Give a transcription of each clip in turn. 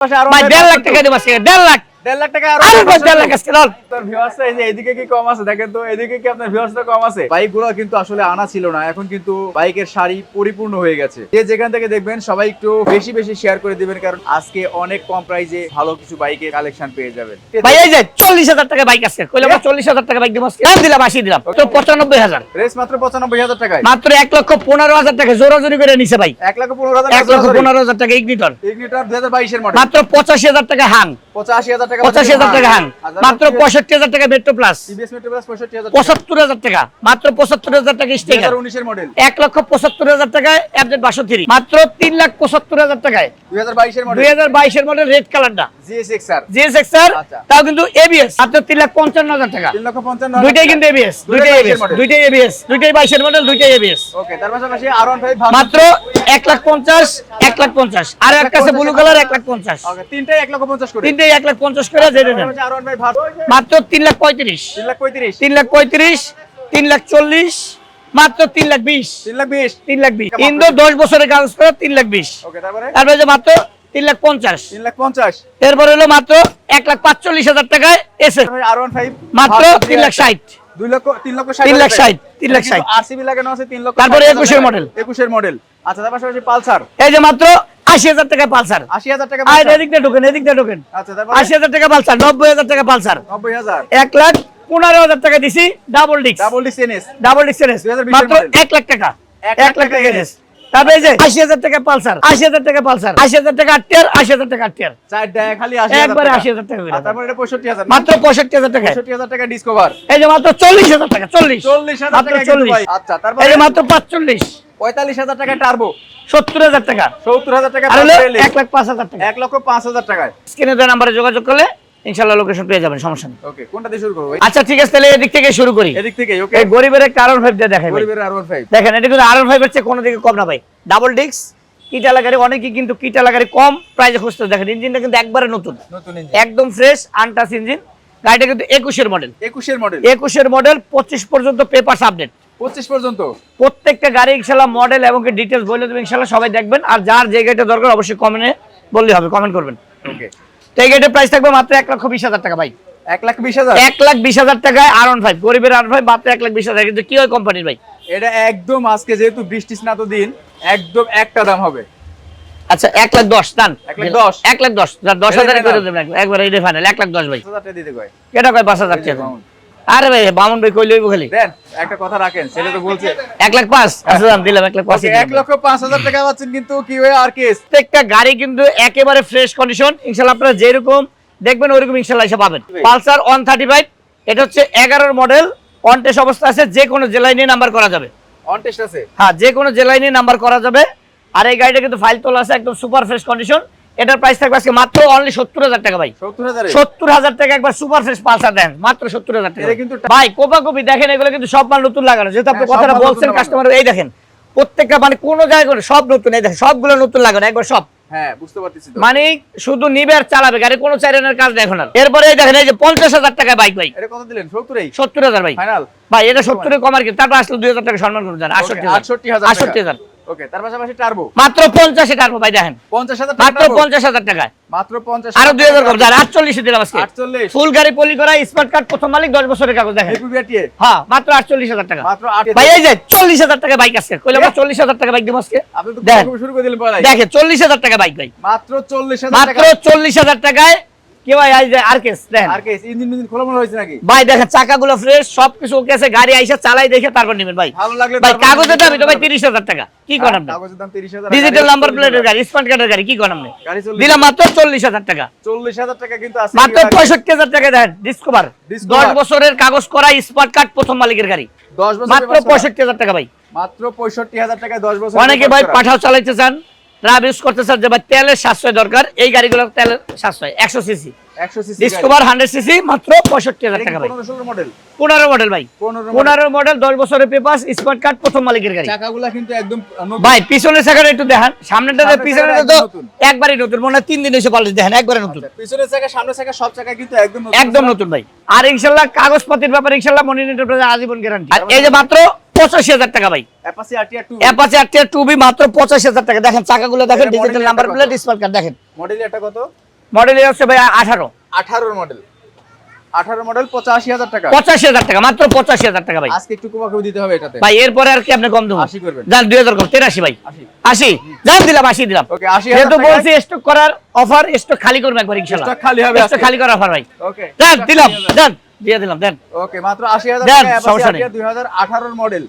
পাশে আরও ভাই দেড় লাখ টাকা দেবো আজকে দেড় লাখ দেড় লাখ টাকা আরও আরে ভাই দেড় লাখ আজকে লল আপনার viewers রা এই যে এদিকে কি কম আছে? দেখেন তো এদিকে কি আপনার viewers কম আছে? বাইক কিন্তু আসলে আনা ছিল না এখন কিন্তু বাইকের শাড়ি পরিপূর্ণ হয়ে গেছে। যে যেখান থেকে দেখবেন সবাই একটু বেশি বেশি শেয়ার করে দিবেন কারণ আজকে অনেক কম প্রাইসে ভালো কিছু বাইকের কালেকশন পেয়ে যাবেন। ভাই এই যে চল্লিশ হাজার টাকা বাইক আজকে। কইলে চল্লিশ হাজার টাকা বাইক দেবো দিলাম আশি দিলাম। তো পঁচানব্বই হাজার। রেস মাত্র পঁচানব্বই হাজার টাকায়? মাত্র এক লক্ষ পনেরো হাজার টাকা জোরাজোরি করে নিছে ভাই। এক লাখ পনেরো হাজার এক লক্ষ পনেরো হাজার টাকা ইগনিটর ইগনিটার দুই হাজার বাইশের মাত্র পঁচাশি হাজার টাকা হাং পঁচাশি হাজার টাকা পঁচাশি হাজার টাকা হাং। মাত্র পঁয়ষট্টি হাজার টাকা মেট্রো প্লাস মেট্রো প্লাস পঁচাত্তর হাজার টাকা। মাত্র পঁচাত্তর হাজার টাকা স্টেকার উনিশের মডেল এক লক্ষ পঁচাত্তর হাজার টাকায় অ্যাপডেট বাষট্টি। মাত্র তিন লাখ পঁচাত্তর হাজার টাকায়। দুই হাজার বাইশের মডেল রেড কালারটা আচ্ছা। তাও কিন্তু এবিএস মাত্র তিন লাখ পঞ্চান্ন হাজার টাকা। তিন লক্ষ পঞ্চান্ন দুইটাই কিন্তু এবিএস দুইটাই এবিএস দুইটাই এবিএস দুইটাই বাইশের মডেল দুইটাই এবিএস ওকে তার পাশাপাশি আর ওয়ান ফাইভ মাত্র এক লাখ লাখ আর ব্লু কালার লাখ ওকে তিনটাই করে। লাখ পঞ্চাশ করে যেটা নেন আর ওয়ান ফাইভ মাত্র লাখ পঁয়ত্রিশ। তিন লাখ পঁয়ত্রিশ। তিন লাখ পঁয়ত্রিশ তিন লাখ চল্লিশ মাত্র তিন লাখ বিশ। তিন লাখ বিশ। তিন লাখ বিশ। ইন্দো দশ বছরের কাগজ করে তিন লাখ বিশ। তারপরে? তারপরে যে মাত্র তিন লাখ পঞ্চাশ। তিন লাখ পঞ্চাশ। এরপরে হলো মাত্র এক লাখ পাঁচচল্লিশ হাজার টাকায় এসে। আর ওয়ান ফাইভ মাত্র তিন লাখ ষাট। দুই লক্ষ তিন লক্ষ তিন লাখ ষাট, তিন লাখ ষাট। আরসিবি লাগানো আছে তিন লক্ষ তারপরে ষাট হাজার। 21 এর টাকা। model। 21 এর মডেল আচ্ছা তার পাশাপাশি পালসার। এই যে মাত্র আশি হাজার টাকা পালসার। আশি হাজার টাকা আর। এদিক দিয়ে ঢোকেন এদিক দিয়ে ঢোকেন। আচ্ছা আশি হাজার টাকা পালসার নব্বই হাজার টাকা পালসার। নব্বই হাজার। এক লাখ পনেরো হাজার টাকা দিছি ডাবল ডিক্স ডাবল ডিস এনএস ডাবল ডিক্স 2020 মাত্র এক লাখ টাকা। এক লাখ টাকা তারপরে এই যে আশি হাজার টাকা পালসার আশি হাজার টাকা পালসার আশি হাজার টাকা আশি হাজার আশি একবারে 80,000 টাকা করে আর তারপরে এটা পঁয়ষট্টি হাজার। মাত্র পঁয়ষট্টি হাজার টাকা। পঁয়ষট্টি হাজার টাকা ডিসকভার এই যে মাত্র চল্লিশ হাজার টাকা চল্লিশ। চল্লিশ হাজার টাকা চল্লিশ। আচ্ছা এই তারপরে যে মাত্র পাঁচচল্লিশ। পঁয়তাল্লিশ হাজার টাকা টার্বো সত্তর হাজার টাকা। সত্তর হাজার টাকা। এক লাখ পাঁচ হাজার টাকা। এক লক্ষ পাঁচ হাজার টাকায়। স্ক্রিনে দেওয়া নাম্বারে যোগাযোগ করলে ইনশাল্লাহ লোকেশন পেয়ে যাবেন সমস্যা নেই। ওকে কোনটা দিয়ে শুরু করব আচ্ছা ঠিক আছে তাহলে এদিক থেকে শুরু করি। এদিক থেকে ওকে এই গরিবের একটা ফাইভ দিয়ে দেখাই গরিবের আর ফাইভ দেখেন এটা কিন্তু ফাইভ কোনো দিকে কম না ভাই। ডাবল ডিক্স কিটা লাগারে অনেকে কিন্তু কিটা লাগারে কম প্রাইজে খুঁজতে দেখেন ইঞ্জিনটা কিন্তু একবারে নতুন। নতুন ইঞ্জিন একদম ফ্রেশ আনটাস ইঞ্জিন গাড়িটা কিন্তু একুশের মডেল একুশের মডেল একুশের মডেল পঁচিশ পর্যন্ত আপডেট পঁচিশ পর্যন্ত? প্রত্যেকটা গাড়ি ইনশাল্লাহ মডেল এবং ডিটেলস বলে দেবেন ইনশাল্লাহ সবাই দেখবেন। আর যার যে গাড়িটা দরকার অবশ্যই কমেন্টে বললে হবে কমেন্ট করবেন। ওকে তো এই গাড়িটার প্রাইস থাকবে মাত্র এক লক্ষ বিশ হাজার টাকা ভাই। এক লাখ বিশ হাজার? এক লাখ বিশ হাজার টাকায় আর ফাইভ গরিবের আর ফাইভ মাত্র এক লাখ বিশ হাজার। কিন্তু কি হয় কোম্পানির ভাই? এটা একদম আজকে যেহেতু বৃষ্টি স্নাত দিন একদম একটা দাম হবে। আচ্ছা এক লাখ দশ দান। এক লাখ দশ। এক লাখ দশ দশ হাজার করে দেবেন একবার ফাইনাল এক লাখ দশ ভাই। এটা কয়? পাঁচ হাজার টাকা। আরে ভাই বামন ভাই কই লইব খালি? দেন একটা কথা রাখেন ছেলে তো বলছে। এক লাখ পাঁচ আচ্ছা দাম দিলাম এক লাখ পাঁচ Okay, এক লক্ষ পাঁচ হাজার টাকা পাচ্ছেন কিন্তু কি হয়ে আর কেস প্রত্যেকটা গাড়ি কিন্তু একেবারে ফ্রেশ কন্ডিশন ইনশাল্লাহ আপনারা যেরকম দেখবেন ওইরকম ইনশাল্লাহ এসে পাবেন। পালসার ওয়ান থার্টি ফাইভ এটা হচ্ছে এগারোর মডেল অন টেস্ট অবস্থা আছে যে কোনো জেলায় নিয়ে নাম্বার করা যাবে। আছে? হ্যাঁ যে কোনো জেলায় নিয়ে নাম্বার করা যাবে। আর এই গাড়িটা কিন্তু ফাইল তোলা আছে একদম সুপার ফ্রেশ কন্ডিশন এটার প্রাইস থাকবে আজকে মাত্র অনলি সত্তর হাজার টাকা ভাই। সত্তর হাজার? টাকা একবার সুপার ফ্রেশ পালসার দেন মাত্র সত্তর হাজার টাকা। কিন্তু ভাই কোপা কপি দেখেন এগুলো কিন্তু সব মাল নতুন লাগানো। যেহেতু আপনি হ্যাঁ, কথাটা বলছেন কাস্টমার এই দেখেন প্রত্যেকটা মানে কোনো জায়গায় সব নতুন এই দেখেন সবগুলো নতুন লাগানো একবার সব। হ্যাঁ মানে শুধু নিবে আর চালাবে গাড়ি কোনো চাইরেনের কাজ দেখো না। এরপরে দেখেন এই যে পঞ্চাশ হাজার টাকা বাইক ভাই। সত্তর হাজার ভাই। ভাই এটা সত্তরে কমার কি তারপর আসলে দুই হাজার টাকা সম্মান করে দেন আটষট্টি আটষট্টি হাজার আটষট্টি হাজার। ওকে তার পাশাপাশি টার্বো মাত্র পঞ্চাশে টাকা ভাই দেখেন। পঞ্চাশ হাজার মাত্র পঞ্চাশ হাজার টাকায় মাত্র পঞ্চাশ আরও দুই হাজার কম যার আটচল্লিশে দিলাম আজকে। আটচল্লিশ। ফুল গাড়ি পলি করা স্মার্ট কার্ড প্রথম মালিক দশ বছরের কাগজ দেখেন। একুবিআটিএ হ্যাঁ মাত্র আটচল্লিশ হাজার টাকা। মাত্র ভাই এই যে চল্লিশ হাজার টাকা বাইক আজকে। কইলে আমরা চল্লিশ হাজার টাকা বাইক দিব আজকে। আপনি তো শুরু করে দিলেন পড়াই দেখে চল্লিশ হাজার টাকা বাইক ভাই। মাত্র চল্লিশ হাজার মাত্র টাকা। চল্লিশ হাজার টাকায় কি ভাই এই যে আরকেস দেখেন ইঞ্জিন খোলা মোলা হয়েছে নাকি? ভাই দেখেন চাকাগুলো ফ্রেশ সবকিছু ওকে আছে গাড়ি আইসা চালাই দেখে তারপর নেবেন ভাই। ভালো লাগলে ভাই কাগজের দাম তো ভাই হ্যাঁ, তিরিশ হাজার টাকা। কি করেন আপনি? কাগজের দাম তিরিশ হাজার ডিজিটাল নাম্বার প্লেটের গাড়ি স্মার্ট কার্ডের গাড়ি কি করেন আপনি? চল্লিশ। দিলাম মাত্র চল্লিশ হাজার টাকা। চল্লিশ হাজার টাকা কিন্তু আছে। মাত্র টাকা দেন ডিসকভার বছরের কাগজ করা স্মার্ট কার্ড প্রথম মালিকের গাড়ি। বছর মাত্র পঁয়ষট্টি হাজার টাকা ভাই। মাত্র পঁয়ষট্টি হাজার টাকায় দশ বছর অনেকে ভাই পাঠাও চালাইতে চান। ট্রাভ ইউজ করতে স্যার যে ভাই তেলের সাশ্রয় দরকার, এই গাড়িগুলো তেলের সাশ্রয়, একশো সিসি ডিসকভার হান্ড্রেড সিসি মাত্র পঁয়ষট্টি হাজার টাকা ভাই। মডেল পনেরো মডেল ভাই। পনেরো পনেরো মডেল দশ বছরের পেপার স্মার্ট কার্ড প্রথম মালিকের গাড়ি। চাকাগুলা কিন্তু একদম ভাই পিছনের চাকাটা একটু দেখান। সামনেটা পিছনে তো একবারই নতুন মনে হয় তিন দিন এসে পাল্টে দেখেন একবারে নতুন। আচ্ছা, পিছনের চাকা সামনের চাকা সব চাকা কিন্তু একদম একদম নতুন ভাই। আর ইনশাল্লাহ কাগজপাতির ব্যাপারে ইনশাল্লাহ মনি এন্টারপ্রাইজ আজীবন গ্যারান্টি আর এই যে মাত্র পঁচাশি হাজার টাকা ভাই। অ্যাপাচি টু বি মাত্র পঁচাশি হাজার টাকা। দেখেন চাকাগুলো দেখেন digital number plate smart card দেখেন। মডেল এটা কত? মডেল হচ্ছে ভাই আঠারো। আঠারোর মডেল। আঠারো মডেল পঁচাশি হাজার টাকা। পঁচাশি হাজার টাকা মাত্র পঁচাশি হাজার টাকা ভাই। আজকে একটু দিতে হবে এটাতে। ভাই এরপরে আর কি আপনি কম দেবো? আশি করবেন। যান দুই হাজার কম তেরাশি ভাই। আশি। আশি? যান দিলাম আশি দিলাম। ওকে আশি হাজার যেহেতু বলছি স্টক করার অফার স্টক খালি করবে একবার ইনশাল্লাহ। Stock খালি হবে স্টক। খালি করার অফার ভাই। ওকে। দিলাম দিয়ে দিলাম দেন। ওকে মাত্র আশি হাজার টাকা। দুই হাজার আঠারোর মডেল।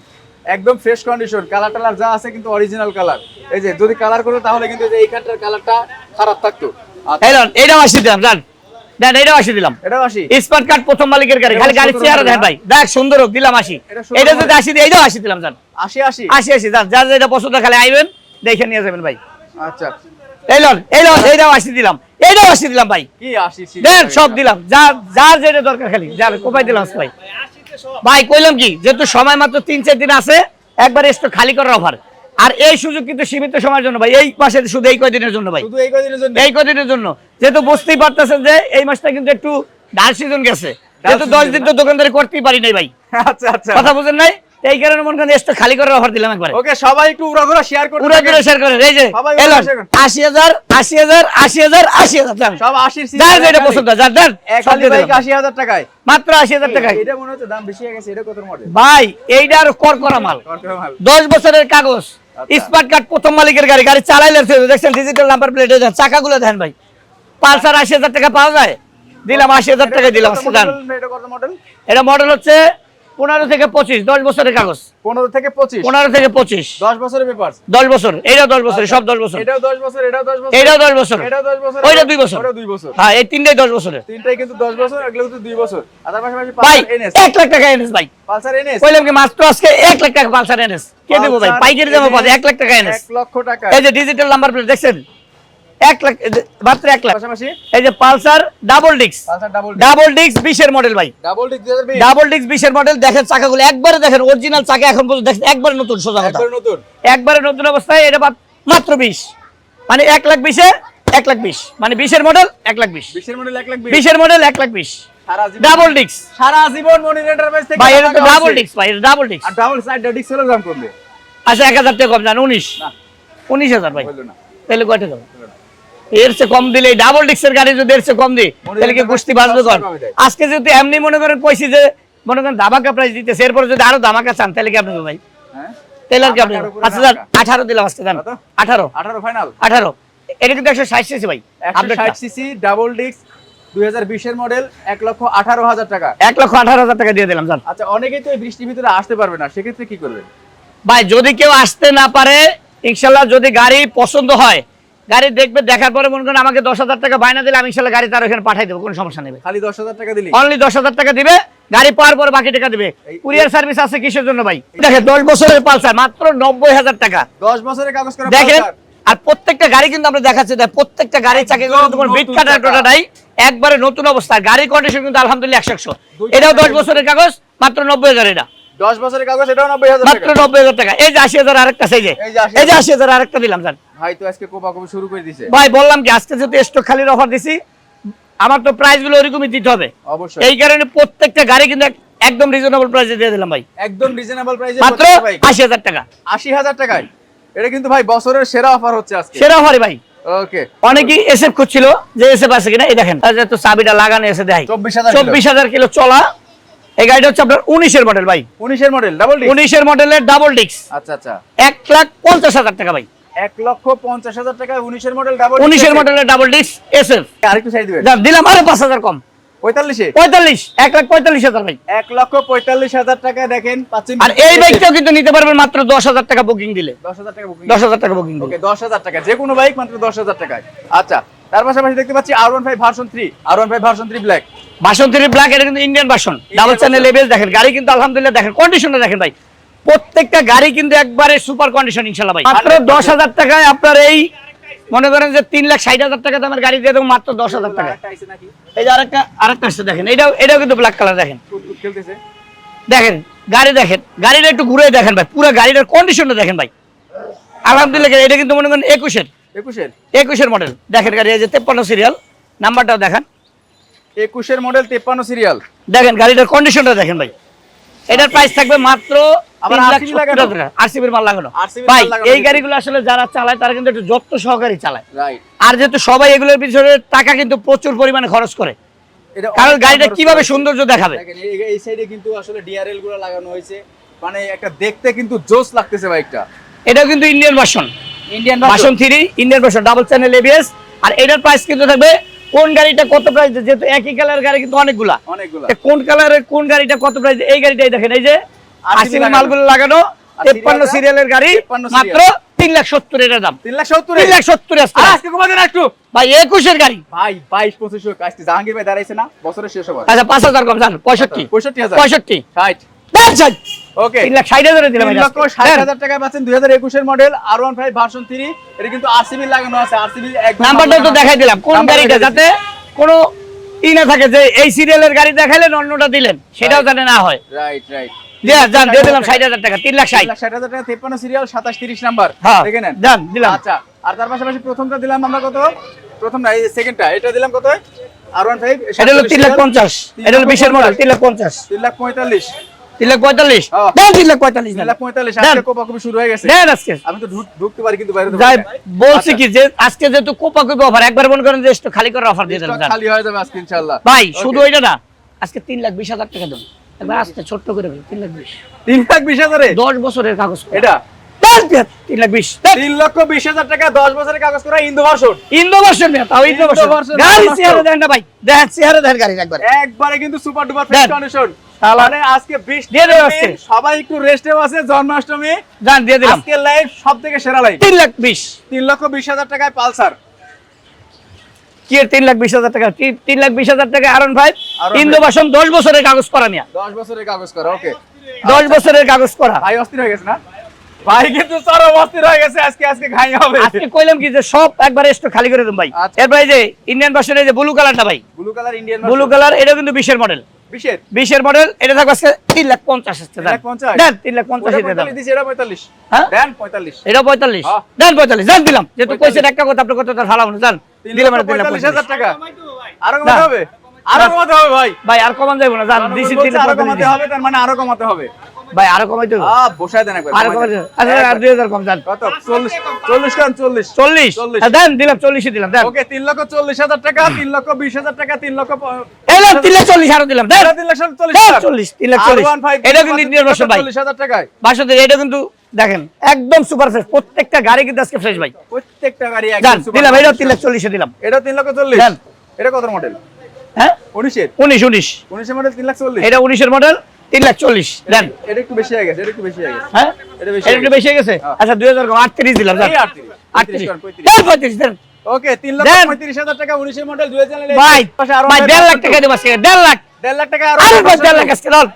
একদম ফ্রেশ কন্ডিশন কালার টালার যা আছে কিন্তু অরিজিনাল কালার এই যে যদি কালার করো তাহলে কিন্তু এইখানটার কালারটা খারাপ থাকতো। আচ্ছা, এই লন, এইটাও আশি দিলাম যান দেন আশি দিলাম। এটাও স্মার্ট কার্ড প্রথম মালিকের গাড়ি খালি এটা গাড়ি সতেরো চেয়ার মডেল দেন ভাই। দেখ সুন্দর হোক দিলাম আশি এটা যদি। আশি দিই এইটাও আশি দিলাম যান। আশি আশি আশি আশি যান। যার যেটা পছন্দ খালি আইবেন দেখে নিয়ে যাবেন ভাই। আচ্ছা। এই লন এই লন এইটাও আশি দিলাম। এইটাও আশি দিলাম ভাই। কি আশি দেন সব দিলাম। যার যার যেটা দরকার খালি। যার কোপাই দিলাম ভাই। ভাই কইলাম কি যেহেতু সময় মাত্র তিন চার দিন আছে একবার স্টক খালি করার অফার আর এই সুযোগ কিন্তু সীমিত সময়ের জন্য ভাই। এই মাসে শুধু এই কয়দিনের জন্য ভাই। শুধু এই কদিনের জন্য? এই কদিনের জন্য। যেহেতু বুঝতেই পারতেছেন যে এই মাসটা কিন্তু একটু ডাল সিজন গেছে। যেহেতু দশ দিন তো দোকানদারি করতেই পারি নাই ভাই। আচ্ছা আচ্ছা। কথা বুঝেন নাই? এই কারণে মনে করেন স্টক খালি করার অফার দিলাম একবার। ওকে সবাই একটু উড়া ঘুরা শেয়ার করতে পুরো থাকেন। করে শেয়ার করেন। এই যে এলন share করুন। আশি হাজার আশি হাজার আশি হাজার আশি হাজার সব আশির season যার যেটা পছন্দ যার এক বাইক দিলাম। আশি হাজার টাকায়। মাত্র আশি হাজার টাকায়। এটা মনে হচ্ছে দাম বেশি হয়ে গেছে এটা কত মডেল ভাই এইটার কর করা মাল। কর করা মাল। দশ বছরের কাগজ। স্মার্ট কার্ড প্রথম মালিকের গাড়ি গাড়ি চালাইলে দেখছেন ডিজিটাল নাম্বার প্লেট চাকাগুলো দেন ভাই। পালসার আশি হাজার টাকা পাওয়া যায়? দিলাম আশি হাজার টাকা দিলাম এটা মডেল হচ্ছে পনেরো থেকে পঁচিশ দশ বছরের কাগজ। পনেরো থেকে পঁচিশ। পনেরো থেকে পঁচিশ। দশ বছরের পেপার দশ বছর এইটাও দশ বছর সব দশ বছর। এটাও দশ বছর এটাও দশ বছর। দশ বছর। এটাও দশ বছর ওইটা দুই বছর। দুই বছর। হ্যাঁ এই তিনটাই দশ বছরের। তিনটাই কিন্তু দশ বছর এগুলো কিন্তু দুই বছর। আর তার পাশাপাশি ভাই এক লাখ টাকা ভাই। পালসার এনএস কইলাম কি মাত্র আজকে এক লাখ টাকা পালসার এনেস কে দেবো ভাই? পাইকারি দামে পাবে এক লাখ টাকা এনেস এক লক্ষ টাকা। এই যে ডিজিটাল নাম্বার প্লেট দেখছেন? এক লাখ মাত্র এক লাখ। এই যে পালসার ডাবল ডিক্স ডাবল ডাবল ডিক্স বিশের মডেল ভাই। ডাবল ডিক দুই হাজার বিশ। ডাবল ডিক্স বিশের মডেল দেখেন চাকাগুলো একবারে দেখেন অরিজিনাল চাকা এখন পর্যন্ত দেখেন একবারে নতুন সোজা কথা। একবারে নতুন। অবস্থায় এটা মাত্র বিশ। মানে এক লাখ বিশে এক লাখ বিশ। মানে বিশের মডেল এক লাখ বিশ। বিশের মডেল এক লাখ বিশ। বিশের মডেল এক লাখ বিশ। ডাবল ডিক্স সারা জীবন এন্টারপ্রাইজ থেকে ভাই এটা ডাবল। ডিক্স ভাই এটা ডাবল ডিক্স আর ডাবল সাইড ডিক্স হলো দাম কমবে। আচ্ছা এক হাজার টাকা কম জান উনিশ। না। উনিশ হাজার ভাই। তাহলে কয় টাকা এর চেয়ে কম দিলে ডাবল ডিক্সের গাড়ি যদি এর চেয়ে কম দিই তাহলে কি গোষ্ঠী বাঁচবে কর টাকা কমে দেয়। আজকে যদি এমনি মনে করেন কইছি যে মনে করেন ধামাকা প্রাইস দিতেছে এরপরে যদি আরও ধামাকা চান তাহলে কি আপনি ভাই? হ্যাঁ? তাহলে আর কি আপনি ধামাকার উপরে আচ্ছা ধামাকা। আঠারো দিলাম আজকে যান। আঠারো। আঠারো ফাইনাল আঠারো। এটা কিন্তু একশো ষাট সিসি ভাই একশো ষাট সিসি ডাবল ডিক্স দুই হাজার বিশের মডেল লক্ষ আঠারো হাজার টাকা। লক্ষ আঠারো হাজার টাকা দিয়ে দিলাম আচ্ছা অনেকেই তো এই বৃষ্টির ভিতরে আসতে পারবে না সেক্ষেত্রে কি করবেন? ভাই যদি কেউ আসতে না পারে ইনশাল্লাহ যদি গাড়ি পছন্দ হয় গাড়ি দেখবে দেখার পরে মনে করেন আমাকে দশ হাজার টাকা বায়না দিলে আমি ইনশাল্লাহ গাড়ি তার ওখানে পাঠাই দেবো কোনো সমস্যা নেই খালি দশ হাজার টাকা দিলি? অনলি দশ হাজার টাকা দিবে গাড়ি পাওয়ার পরে বাকি টাকা দিবে। কুরিয়ার সার্ভিস আছে কিসের জন্য ভাই? দেখেন দশ বছরের পালসার মাত্র নব্বই হাজার টাকা। দশ বছরের কাগজ করা দেখেন আর প্রত্যেকটা গাড়ি কিন্তু আমরা দেখাচ্ছি দেখ, প্রত্যেকটা গাড়ির চাকে তোমার বিট কাটার টোটা নাই একবারে নতুন অবস্থা। গাড়ির কন্ডিশন কিন্তু আলহামদুলিল্লাহ একশো একশো। এটাও দশ বছরের কাগজ মাত্র নব্বই হাজার এটা। দশ বছরের কাগজ এটাও নব্বই হাজার মাত্র নব্বই হাজার টাকা। এই যে আশি হাজার আরেকটা সেই যে। এই যে 80,000 এই যে আশি হাজার আরেকটা দিলাম স্যার ভাই তো আজকে শুরু করে দিছে। ভাই বললাম কি আজকে যেহেতু স্টক খালির অফার দিছি আমার তো প্রাইসগুলো ওরকমই দিতে হবে। অবশ্যই। এই কারণে প্রত্যেকটা গাড়ি কিন্তু একদম রিজনেবল প্রাইসে দিয়ে দিলাম ভাই। একদম রিজনেবল প্রাইসে মাত্র আশি হাজার টাকা। আশি হাজার টাকায়। এটা কিন্তু ভাই বছরের সেরা অফার হচ্ছে আজকে। সেরা অফারই ভাই। ওকে। অনেকেই এসএফ খুঁজছিল যে এসএফ আছে কিনা এই দেখেন তো চাবিটা লাগানো এসে দেয় চব্বিশ হাজার চব্বিশ হাজার কিলো চলা। এই গাড়িটা হচ্ছে আপনার উনিশের মডেল ভাই। উনিশের মডেল ডাবল মডেলের ডাবল ডিক্স আচ্ছা আচ্ছা। এক লাখ পঞ্চাশ হাজার টাকা ভাই। এক লক্ষ পঞ্চাশ হাজার উনিশের মডেল ডাবল উনিশের মডেলের ডাবল আরেকটু সাইড দিলাম আরও পাঁচ হাজার কম। পঁয়তাল্লিশে? পঁয়তাল্লিশ এক লাখ পঁয়তাল্লিশ হাজার ভাই। এক লক্ষ পঁয়তাল্লিশ হাজার টাকায় দেখেন পাচ্ছেন আর এই বাইকটাও কিন্তু নিতে পারবেন মাত্র দশ হাজার টাকা বুকিং দিলে। দশ হাজার টাকা বুকিং দশ হাজার টাকা বুকিং ওকে দশ হাজার টাকা। যে কোনো বাইক মাত্র দশ হাজার টাকায়। আচ্ছা তার পাশাপাশি দেখতে পাচ্ছি আর ওয়ান ফাইভ ভার্সন থ্রি আর one five version three black black এটা কিন্তু ইন্ডিয়ান বাসন ডাবল চ্যানেল লেভেল দেখেন গাড়ি কিন্তু আলহামদুলিল্লাহ দেখেন কন্ডিশনটা দেখেন ভাই। প্রত্যেকটা গাড়ি কিন্তু একবারে সুপার কন্ডিশন ইনশাল্লাহ ভাই। মাত্র দশ হাজার টাকায় আপনার এই মনে করেন যে তিন লাখ ষাট হাজার টাকা দামের গাড়ি দিয়ে দেবো মাত্র দশ হাজার টাকা এই যে আরেকটা আরেকটা আসছে দেখেন এটাও এটাও কিন্তু ব্ল্যাক কালার দেখেন। দেখেন গাড়ি দেখেন গাড়িটা একটু ঘুরে দেখেন ভাই পুরো গাড়িটার কন্ডিশনটা দেখেন ভাই। আলহামদুলিল্লাহ এটা কিন্তু মনে করেন একুশের। একুশের? একুশের মডেল দেখেন গাড়ি এই যে তেপ্পান্ন সিরিয়াল নাম্বারটাও দেখেন। একুশের মডেল তেপ্পান্ন সিরিয়াল দেখেন গাড়িটার কন্ডিশনটা দেখেন ভাই। এটার প্রাইস থাকবে মাত্র আবার তিন লাখ RCB সত্তর লাগানো? হাজার। টাকা আরসিবির মাল লাগানো। RCB ভাই মাল লাগানো এই গাড়িগুলো আসলে যারা চালায় তারা কিন্তু একটু যত্ন সহকারে চালায়। আর যেহেতু সবাই এগুলোর পিছনে টাকা কিন্তু প্রচুর পরিমাণে খরচ করে। কারণ গাড়িটা কীভাবে সৌন্দর্য দেখাবে? এই- এই সাইডে কিন্তু আসলে ডিআরএলগুলো লাগানো হয়েছে। মানে একটা দেখতে কিন্তু জোস লাগতেছে বাইকটা। কিন্তু Indian version Indian version three Indian version double channel ABS আর এটার প্রাইস কিন্তু থাকবে কোন গাড়িটা কত প্রাইস যেহেতু একই কালারের গাড়ি কিন্তু অনেকগুলা। অনেকগুলো। কোন কালারের কোন গাড়িটা কত প্রাইস এই গাড়িটাই দেখেন এই যে লাগানো। মালগুলো লাগানো তেপ্পান্ন সিরিয়ালের গাড়ি মাত্র তিন লাখ সত্তর এটার দাম। তিন লাখ সত্তর তিন লাখ সত্তর আজকে কমা দেন একটু। ভাই একুশের গাড়ি। ভাই বাইশ পঁচিশ কাজটি জাহাঙ্গীর ভাই দাঁড়াইছে না বছরের শেষ হবার। আচ্ছা পাঁচ হাজার কম জান পঁয়ষট্টি। পঁয়ষট্টি হাজার। পঁয়ষট্টি। ষাট। ওকে তিন লাখ ষাট হাজারে দিলাম তিন এটা লক্ষ। হাজার টাকায় পাচ্ছেন মডেল ভার্সন কিন্তু আরসিবি লাগানো আছে। আরসিবি নাম্বারটা তো দেখাই দিলাম। কোন গাড়িটা? যাতে কোনো ই না থাকে যে এই সিরিয়ালের গাড়ি দেখাইলেন অন্যটা দিলেন। সেটাও জানে না হয়। রাইট রাইট যে দিয়ে দিলাম ষাট হাজার টাকা। তিন লাখ ষাট। ষাট হাজার টাকা তেপ্পান্ন সিরিয়াল সাতাশ তিরিশ নাম্বার দেখে নেন। যান দিলাম। আচ্ছা আর তার পাশাপাশি প্রথমটা দিলাম আমরা কত? প্রথম না এই সেকেন্ডটা এটা দিলাম কত? আর ওয়ান ফাইভ এটা হলো তিন লাখ পঞ্চাশ। এটা হলো বিশের মডেল তিন লাখ পঞ্চাশ। তিন লাখ পঁয়তাল্লিশ। তিন লাখ পঁয়তাল্লিশ। তিন লাখ পঁয়তাল্লিশ তিন লাখ পঁয়তাল্লিশ কোপাকুপি শুরু হয়ে গেছে। দেন আজকে। আমি তো ঢুকতে পারি কিন্তু বাইরে যাই বলছি আচ্ছা। কি যে আজকে যেহেতু কোপা কোপা অফার একবার মনে করেন যে একটু খালি করে অফার দিয়ে দিলাম খালি হয়ে যাবে আজকে ইনশাআল্লাহ। ভাই শুধু এটা না আজকে তিন লাখ বিশ হাজার টাকা দেবো। একবার আসতে ছোট্ট করে দেবো তিন লাখ বিশ। তিন লাখ বিশ হাজারে? দশ বছরের কাগজ এটা? দেন, দেন, তিন লাখ বিশ তিন লক্ষ বিশ হাজার টাকা দশ বছরের কাগজ করা ইন্দো ভার্সন। ইন্দো ভার্সন তাও ইন্দো ভার্সন। গাড়ি চেহারা দেন না ভাই দেখেন চেহারা দেন গাড়ি একবার। একবারে কিন্তু সুপার ডুপার। কন্ডিশন মানে আজকে বৃষ্টি সবাই একটু রেস্টেও আছে জন্মাষ্টমী। যান দিয়ে দিলাম। আজকে লাইভ সব থেকে সেরা লাইভ তিন লাখ বিশ। তিন লক্ষ বিশ হাজার টাকায় পালসার। কি তিন লাখ বিশ হাজার টাকা? তিন- তিন লাখ বিশ হাজার টাকা আরন ভাই R15 দশ বছরের কাগজ করা নিয়া। দশ বছরের কাগজ করা ওকে দশ বছরের কাগজ করা ভাই অস্থির হয়ে গেছে না? ভাই কিন্তু চরম অস্থির হয়ে গেছে আজকে আজকে ঘাই হবে। আজকে কইলাম কি যে সব একবার খালি করে দেন ভাই। আচ্ছা। এরপর এই যে ইন্ডিয়ান ভার্সনের যে ব্লু কালারটা ভাই। Blue colour Indian blue colour এটা কিন্তু বিশের মডেল বিশের? মডেল এটা থাকবে আজকে তিন লাখ পঞ্চাশ? দেন তিন লাখ পঞ্চাশ ওটা দিয়ে দাম 45 দিছি, এটা পঁয়তাল্লিশ। হ্যাঁ? দেন পঁয়তাল্লিশ। এটা পঁয়তাল্লিশ। হ্যাঁ। দেন পঁয়তাল্লিশ দেন দিলাম। যেহেতু 45 কইছেন একটা কথা আপনার কথা তার ভালো তিন দিলাম এটা দিলাম পঁয়তাল্লিশ হাজার টাকা। আরও। কমাতে হবে? আরও কমাতে হবে ভাই। ভাই আর কমান যাব না। জান দিছি আরও কমাতে হবে তার মানে আরও কমাতে হবে। ভাই আরও দেন একবার দেন। হবে। আচ্ছা আর হাজার কম কত? দেন দিলাম চল্লিশে দিলাম দেন। ওকে তিন লক্ষ চল্লিশ হাজার টাকা তিন লক্ষ বিশ হাজার টাকা তিন লক্ষ এলাম তিন লাখ চল্লিশ আরও দিলাম দেন। এটা তিন লাখ চল্লিশ দেন, হাজার। চল্লিশ, তিন লাখ আর চল্লিশ। 15 এটা কিন্তু ইন্ডিয়ান version ভাই। চল্লিশ হাজার টাকায়। বাসন্তী এটা কিন্তু দেখেন একদম সুপার ফ্রেশ প্রত্যেকটা গাড়ি কিন্তু আজকে ফ্রেশ ভাই। প্রত্যেকটা গাড়ি একদম দিলাম এটা। তিন লাখ চল্লিশে দিলাম। এটা তিন লক্ষ চল্লিশ। দেন। এটা কত মডেল হ্যাঁ? উনিশের? উনিশ উনিশ। উনিশের মডেল তিন লাখ চল্লিশ। এটা উনিশের মডেল তিন লাখ চল্লিশ দেন। এটা একটু বেশি হয়ে গেছে এটা একটু বেশি হয়ে গেছে। হ্যাঁ? এটা একটু বেশি হয়ে গেছে? হ্যাঁ। আচ্ছা দুই হাজার আটত্রিশ দিলাম আটত্রিশ, পঁয়ত্রিশ। দেন পঁয়ত্রিশ ওকে তিন লক্ষ পঁয়ত্রিশ হাজার টাকা উনিশের মডেল দুই হাজার ভাই ভাই একটা দেড় লাখ টাকা দেবো দেড় লাখ। দেড় লাখ টাকা আরও ভাই দেড় লাখ আজকে লন।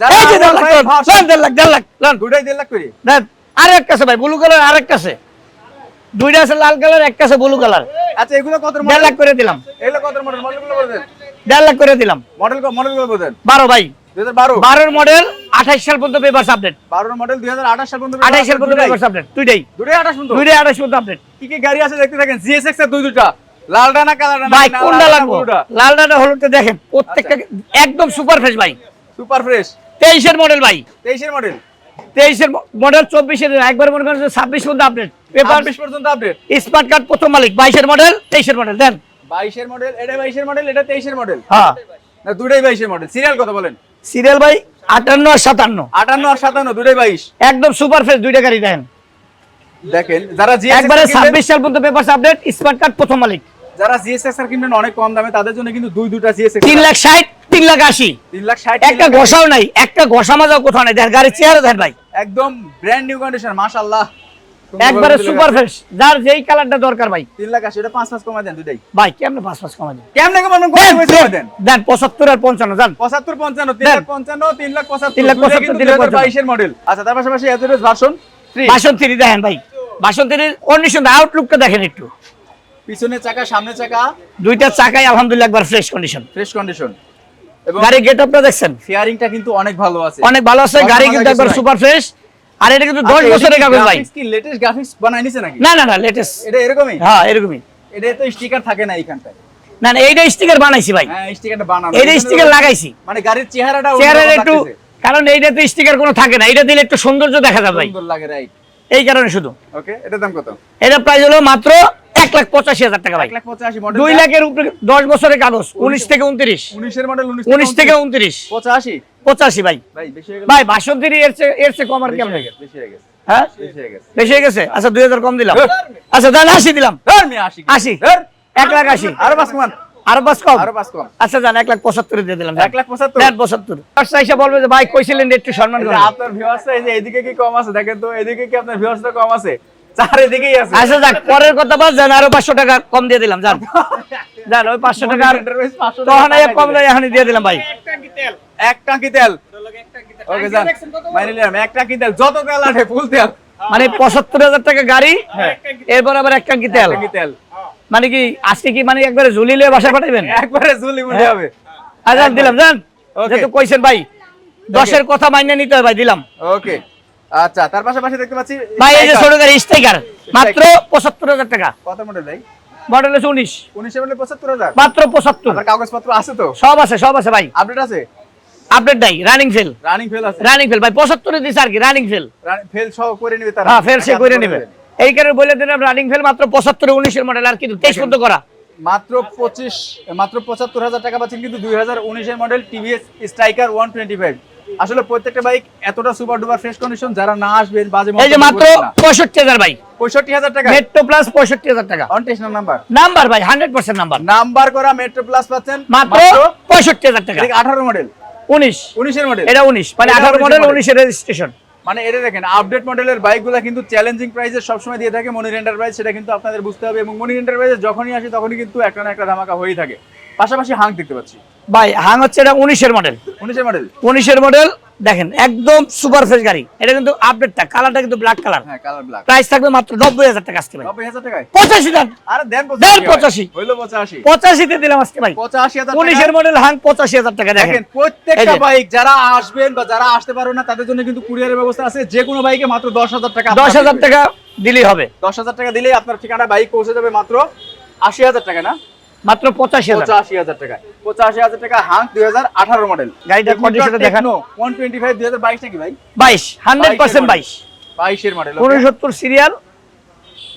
এই যে দেড় লাখ লন দেড় লাখ দেড় লাখ লন। দুটাই দেড় লাখ করে। দেন আরেক কাছে ভাই ব্লু কালার আরেক কাছে। দুইটা আছে লাল কালার একটা আছে ব্লু কালার আচ্ছা এগুলো কত দেড় লাখ করে দিলাম। এগুলো কত মডেল মডেলগুলো বলবেন দেড় লাখ করে দিলাম। মডেল মডেলগুলো বারো ভাই। বারোর মডেল আঠাইশ সাল পর্যন্ত পেপার আপডেট বারোর মডেল দুই হাজার আঠাশ সাল পর্যন্ত আঠাইশ সাল পর্যন্ত পেপার আপডেট দুইটাই। দুটাই আঠাশ পর্যন্ত? দুইটাই পর্যন্ত আপডেট কি কি গাড়ি আছে দেখতে থাকেন? জিএসএক্স এর দুই দুটা না ভাই কোনটা লাগবো? লাল ডাটা হলুদটা দেখেন প্রত্যেকটা একদম সুপার ফ্রেশ ভাই। সুপার ফ্রেশ তেইশের মডেল ভাই। তেইশের মডেল তেইশের মডেল চব্বিশের একবার মনে করেন ছাব্বিশ পর্যন্ত আপডেট পেপার পর্যন্ত আপডেট স্মার্ট কার্ড প্রথম মালিক বাইশের মডেল তেইশের মডেল দেন। বাইশের মডেল এটা বাইশের মডেল এটা তেইশের মডেল হ্যাঁ। দুটাই বাইশের মডেল সিরিয়াল কথা বলেন। সিরিয়াল ভাই আটান্ন আর সাতান্ন। আটান্ন আর সাতান্ন দুটাই বাইশ। একদম সুপার ফ্রেশ দুইটা গাড়ি দেন দেখেন যারা একবারে ছাব্বিশ সাল পর্যন্ত পেপার আপডেট স্মার্ট কার্ড প্রথম মালিক। যারা জিএসএক্স আর কিনবেন অনেক কম দামে তাদের জন্য কিন্তু দুই দুটা জিএসএক্স তিন লাখ ষাট তিন লাখ আশি। তিন লাখ ষাট একটা ঘষাও নাই একটা ঘষা মাজাও কোথাও নাই। দেখ গাড়ির চেহারা দেন ভাই। একদম ব্র্যান্ড নিউ কন্ডিশন মাশাআল্লাহ। একবারে সুপার ফ্রেশ যার যেই কালারটা দরকার ভাই। তিন লাখ আশি এটা পাঁচ পাঁচ কমা দেন দুটাই ভাই কেমনে পাঁচ পাঁচ কমা দেন? কেমনে কমা দেন দেন, দেন পঁচাত্তর আর পঞ্চান্ন যান। পঁচাত্তর পঞ্চান্ন তিন দেন। লাখ পঞ্চান্ন তিন লাখ পঁচাত্তর তিন লাখ দুইটাই পঁচাত্তর, কিন্তু তিন লাখ 2022 বাইশের মডেল আচ্ছা তার পাশাপাশি এতরেস ভার্সন থ্রি বাসন থ্রি দেখেন ভাই। বাসন থ্রির কন্ডিশন আউটলুকটা দেখেন একটু। পিছনের চাকা সামনের চাকা। দুইটা চাকাই আলহামদুলিল্লাহ একবার ফ্রেশ কন্ডিশন ফ্রেশ কন্ডিশন এবং গাড়ির গেট আপটা দেখছেন? ফেয়ারিংটা কিন্তু অনেক ভালো আছে। অনেক ভালো আছে গাড়ি কিন্তু একবার সুপার ফ্রেশ আর এটা কিন্তু দশ বছরের কাগজ ভাই। কি লেটেস্ট গ্রাফিক্স বানাই নিছে নাকি? না না না লেটেস্ট এটা এরকমই? হ্যাঁ এরকমই। এটা তো স্টিকার থাকে না এইখানটায়। না না এইটা স্টিকার বানাইছি ভাই। হ্যাঁ স্টিকারটা বানানো। এইটা স্টিকার লাগাইছি। মানে গাড়ির চেহারাটা চেহারাটা একটু কারণ এইটা তো স্টিকার কোনো থাকে না। এটা দিলে একটু সৌন্দর্য দেখা যাবে ভাই। সুন্দর লাগে রাইট এই কারণে শুধু। ওকে এটা দাম কত? এটা প্রাইস হলো মাত্র এক লাখ পঁচাশি হাজার টাকা ভাই। দুই লাখের উপরে দশ বছরের কাগজ উনিশ থেকে উনত্রিশ। উনিশ থেকে উনত্রিশ। পঁচাশি? পঁচাশি ভাই। ভাই বাসন্তীর এর চেয়ে এর চেয়ে কম আর কেমন হয়ে বেশি হয়ে গেছে আচ্ছা দুই হাজার কম দিলাম। আচ্ছা তাহলে আশি দিলাম। আশি। এক লাখ আশি। আরও পাঁচ আরও পাঁচ কম? আরও পাঁচ কম আচ্ছা জান এক লাখ পঁচাত্তর দিয়ে দিলাম এক লাখ পঁচাত্তর। পঁচাত্তর। আচ্ছা এসে বলবে যে ভাই কইছিলেন একটু সম্মান করুন। আপনার ভিউয়ার্স এই যে এদিকে কি কম আছে? দেখেন তো এদিকে কি আপনার ভিউয়ার্স কম আছে? চারিদিকেই আছে। আচ্ছা যাক পরের কথা বাদ যান আরও পাঁচশো টাকা কম দিয়ে দিলাম যান। যান ওই পাঁচশো টাকা 500 টাকা তখন কম। দেয় এখনই দিয়ে দিলাম ভাই। এক টাকি তেল। ওকে যান। মাইনে নিলাম এক টাকি তেল যত তেল আছে ফুল তেল। মানে পঁচাত্তর হাজার টাকা গাড়ি এরপর আবার এক টাঙ্কি তেল। টাকি তেল। মানে কি আজকে কি মানে একবারে ঝুলিলে বাসা পাঠাইবেন? একবারে ঝুলি মুড়ে হবে আচ্ছা দিলাম যান। Okay. যেহেতু কইছেন ভাই দশের কথা মাইনে নিতে হয় ভাই দিলাম। ওকে। আচ্ছা তার পাশাপাশি দেখতে পাচ্ছি ভাই এই যে ছোট গাড়ি মাত্র পঁচাত্তর হাজার টাকা। কত মডেল ভাই? মডেল হচ্ছে উনিশ। উনিশের মডেল পঁচাত্তর হাজার? মাত্র পঁচাত্তর। আপনার কাগজপত্র আছে তো? সব আছে সব আছে ভাই। আপডেট আছে? আপডেট নাই রানিং ফেল রানিং ফেল আছে। রানিং ফেল ভাই পঁচাত্তরে দিছে আর কি রানিং ফেল ফেল সহ করে নিবে তারা। হ্যাঁ ফেল সে করে নেবে। এই কারণে বলে দিলাম রানিং ফেল মাত্র পঁচাত্তরে উনিশের মডেল আর কিন্তু তেইশ পর্যন্ত করা। মাত্র পঁচিশ মাত্র পঁচাত্তর হাজার টাকা পাচ্ছেন কিন্তু দুই হাজার উনিশের model TVS Striker one twenty five আসলে প্রত্যেকটা বাইক এতটা সুপার ডুপার ফ্রেশ কন্ডিশন যারা না আসবেন বাজে এই যে মাত্র পঁয়ষট্টি হাজার ভাই। পঁয়ষট্টি হাজার টাকা? মেট্রো প্লাস পঁয়ষট্টি হাজার টাকা। অন নাম্বার নাম্বার ভাই হান্ড্রেড পার্সেন্ট নাম্বার নাম্বার করা মেট্রো প্লাস পাচ্ছেন? মাত্র পঁয়ষট্টি হাজার টাকা। আঠারো মডেল উনিশ। উনিশের মডেল এটা উনিশ। মানে এটা আঠারো 19 মডেল model। উনিশের রেজিস্ট্রেশন মানে এটা দেখেন আপডেট মডেলের বাইকগুলো কিন্তু চ্যালেঞ্জিং প্রাইসে সবসময় দিয়ে থাকে মনির এন্টারপ্রাইজ সেটা কিন্তু আপনাদের বুঝতে হবে। এবং মনির এন্টারপ্রাইজে যখনই আসে তখনই কিন্তু একটা না একটা ধামাকা হয়েই থাকে। পাশাপাশি হাং দেখতে পাচ্ছি। ভাই হাং হচ্ছে এটা উনিশের মডেল উনিশের মডেল উনিশের মডেল দেখেন একদম সুপার ফ্রেশ গাড়ি। এটা কিন্তু আপডেটটা কালারটা কিন্তু ব্ল্যাক কালার হ্যাঁ কালার ব্ল্যাক প্রাইস থাকবে মাত্র নব্বই হাজার টাকা আজকে ভাই। পঁচাশি আরে দেন দেন পঁচাশি পঁচাশি। হইল পঁচাশি। পঁচাশিতে দিলাম আজকে ভাই। পঁচাশি হাজার উনিশের মডেল হাং পঁচাশি হাজার টাকা দেখেন। দেখেন প্রত্যেকটা বাইক যারা আসবেন বা যারা আসতে পারবেন না তাদের জন্য কিন্তু কুরিয়ারের ব্যবস্থা আছে। যে কোনো বাইকে মাত্র দশ হাজার টাকা দশ হাজার টাকা দিলেই হবে। দশ হাজার টাকা দিলেই আপনার ঠিকানা বাইক পৌঁছে যাবে মাত্র আশি হাজার টাকা না? মাত্র পঁচাশি পঁচাশি হাজার টাকা। পঁচাশি হাজার টাকা হাং দুই হাজার আঠারো মডেল গাড়িটা condition টা দেখান। ওয়ান টোয়েন্টি ফাইভ দুই হাজার বাইশ নাকি ভাই? বাইশ হান্ড্রেড পার্সেন্ট বাইশ। বাইশের মডেল উনসত্তর সিরিয়াল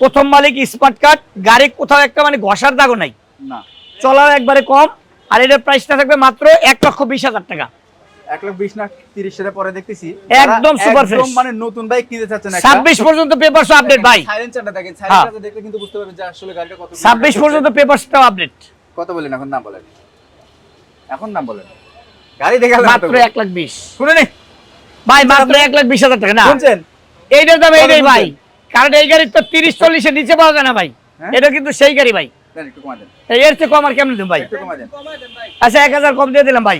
প্রথম মালিক স্মার্ট কার্ড গাড়ি কোথাও একটা মানে ঘষার দাগও নাই। না। চলার একবারে কম আর এটার প্রাইসটা থাকবে মাত্র এক লক্ষ বিশ হাজার টাকা। এক লাখ বিশ না তিরিশ সালে পরে দেখতেছি। একদম একদম fresh। মানে নতুন বাইক কিনতে চাচ্ছেন ছাব্বিশ পর্যন্ত পেপারস আপডেট ভাই। সাইলেন্সারটা দেখেন হ্যাঁ। সাইলেন্সারটা দেখলে কিন্তু বুঝতে পারবেন যে আসলে গাড়িটা কত ছাব্বিশ পর্যন্ত পেপারসটাও আপডেট কত বলেন এখন দাম বলেন। এখন বলেন। গাড়ি দেখে মাত্র এক লাখ বিশ। শুনে নি। ভাই মাত্র এক লাখ বিশ হাজার টাকা না। শুনছেন? এইটার দাম এইটাই ভাই। কারণ এই গাড়ি তো তিরিশ চল্লিশের নিচে পাওয়া যায় না ভাই। হ্যাঁ? এটা কিন্তু সেই গাড়ি ভাই। দেন একটু কমা দেন। এই এর চেয়ে কম আর কেমন দেন ভাই? একটু কমা দেন। আচ্ছা এক হাজার কম দিয়ে দিলাম ভাই।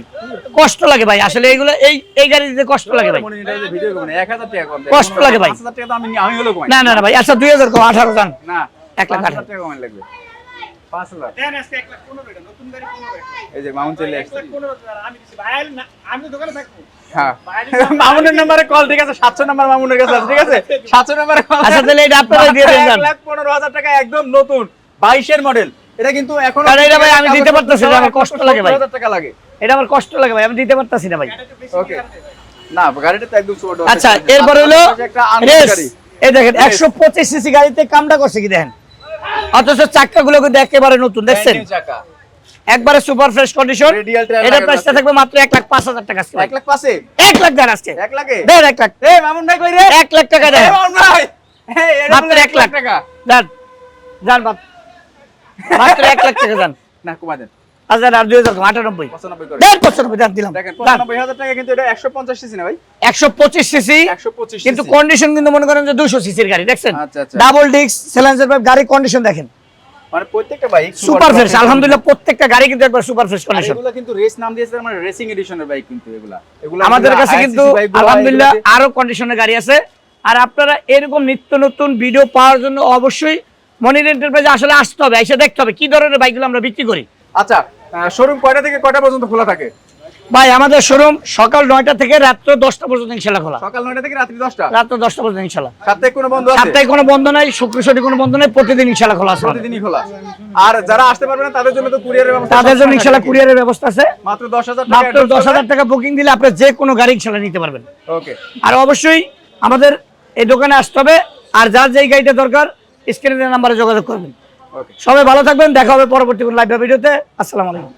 কষ্ট লাগে ভাই আসলে এইগুলো এই এই গাড়ি দিতে কষ্ট লাগে ভাই। মনে নিতে ভিডিও কমে 1000 টাকা কম দেন। কষ্ট লাগে ভাই। 5000 টাকা তো আমি আমি হলো কমাই। না না না ভাই আচ্ছা দুই হাজার কম আঠারো দান এক লাখ আঠারো। লাগবে। 5000 এই যে মাউন্ট চলে আসছে। হ্যাঁ। মামুনের নম্বরে কল ঠিক আছে? 700 নাম্বার মামুনের কাছে আছে ঠিক আছে? 700 নম্বরে কল আচ্ছা তাহলে এটা আপনারাই দিয়ে দেন। যান। 1 লাখ 15000 টাকা একদম নতুন। 22 এর মডেল এটা কিন্তু এখন আরে এটা ভাই আমি দিতে পারতেছি না, আমার কষ্ট লাগে ভাই। টাকা লাগে? এটা আমার কষ্ট লাগে ভাই আমি দিতে পারতাছি না ভাই। ওকে না গাড়িটা তো একদম ছোট। আচ্ছা এরপরে হলো এই দেখেন Race। একশো পঁচিশ সিসি গাড়িতে কামটা করছে কি দেখেন? অথচ চাক্কা গুলো কিন্তু একেবারে নতুন দেখছেন? চাকা। একবারে সুপার ফ্রেশ কন্ডিশন এটা প্রাইসটা থাকবে মাত্র এক লাখ পাঁচ হাজার টাকা আজকে ভাই। এক লাখ পাশে এক লাখ দেন আজকে। এক লাখে? দেন এক লাখ। এ মামুন ভাই কই রে? এক লাখ টাকা দেন। মামুন ভাই। এই এটা মাত্র বলে এক লাখ টাকা। দেন। যান বাপ। মাত্র এক লাখ টাকা না কমা দেন। হাজার আর দুই হাজার আটানব্বই। 95 করে। দেন পঁচানব্বই দেন দিলাম। দেখেন দেন। 95000 টাকা কিন্তু এটা 150 সিসি না ভাই? একশো পঁচিশ সিসি কিন্তু কন্ডিশন কিন্তু মনে করেন যে দুশো সিসির গাড়ি দেখছেন? আচ্ছা, আচ্ছা। ডাবল ডিস্ক সিলেন্সার পাইপ গাড়ির কন্ডিশন দেখেন। মানে প্রত্যেকটা বাইক সুপার ফ্রেশ আলহামদুলিল্লাহ প্রত্যেকটা গাড়ি কিন্তু একবার সুপার ফ্রেশ কন্ডিশন এগুলো কিন্তু রেস নাম দিয়েছে মানে রেসিং এডিশনের বাইক কিন্তু এগুলা। এগুলা আমাদের কাছে কিন্তু আলহামদুলিল্লাহ আরও কন্ডিশনের গাড়ি আছে। আর আপনারা এরকম নিত্য নতুন ভিডিও পাওয়ার জন্য অবশ্যই মনির এন্টারপ্রাইজে আসলে আসতে হবে এসে দেখতে হবে কি ধরনের বাইকগুলো আমরা বিক্রি করি। আচ্ছা শোরুম কয়টা থেকে কয়টা পর্যন্ত খোলা থাকে? ভাই আমাদের শোরুম সকাল নয়টা থেকে রাত্র দশটা পর্যন্ত ইনশাল্লাহ খোলা। সকাল নয়টা থেকে রাত্রি দশটা? রাত্র দশটা পর্যন্ত ইনশাল্লাহ। সাপ্তাহিক কোনো বন্ধ আছে? সাপ্তাহিক কোনো বন্ধ নাই শুক্র শনি কোনো বন্ধ নাই প্রতিদিন ইনশাল্লাহ খোলা আছে প্রতিদিনই খোলা। আর যারা আসতে পারবে না তাদের জন্য তো কুরিয়ারের ব্যবস্থা তাদের জন্য ইনশাল্লাহ। কুরিয়ারের ব্যবস্থা আছে। মাত্র দশ হাজার টাকা মাত্র দশ হাজার টাকা বুকিং দিলে আপনি যে কোনো গাড়ি ইনশাল্লাহ নিতে পারবেন। ওকে আর অবশ্যই আমাদের এই দোকানে আসতে হবে। আর যার যেই গাড়িটা দরকার স্ক্রিনের নাম্বারে যোগাযোগ করবেন। সবাই ভালো থাকবেন দেখা হবে পরবর্তী কোনো লাইভ ভিডিওতে। আসসালামু আলাইকুম।